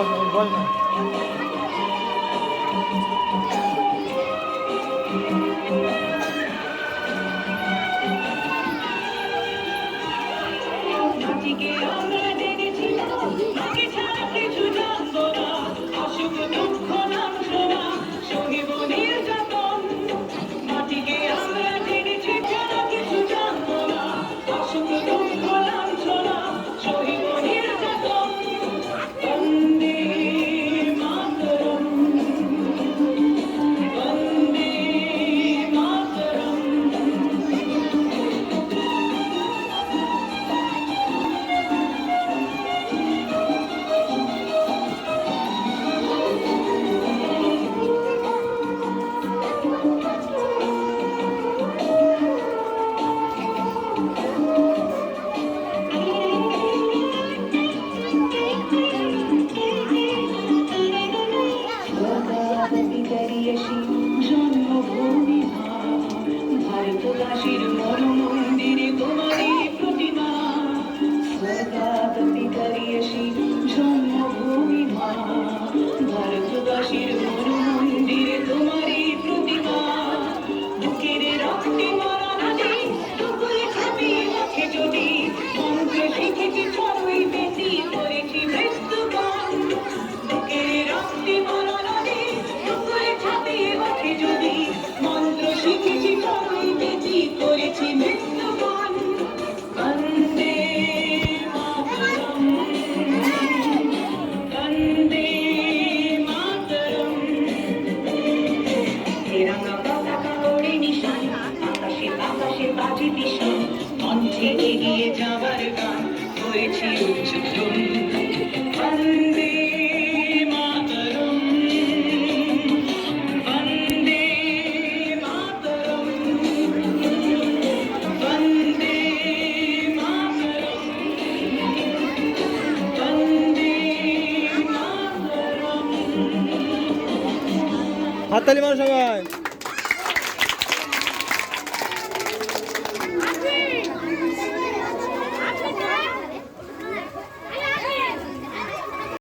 বল না বল Thank you. আসি জন্মভূমি ভারতবাসীর মন মন্দিরে তোমারই যে মিশন মঞ্চে এগিয়ে হয়েছে উচ্চতম। বন্দে মাতরম হাততালি মানুষ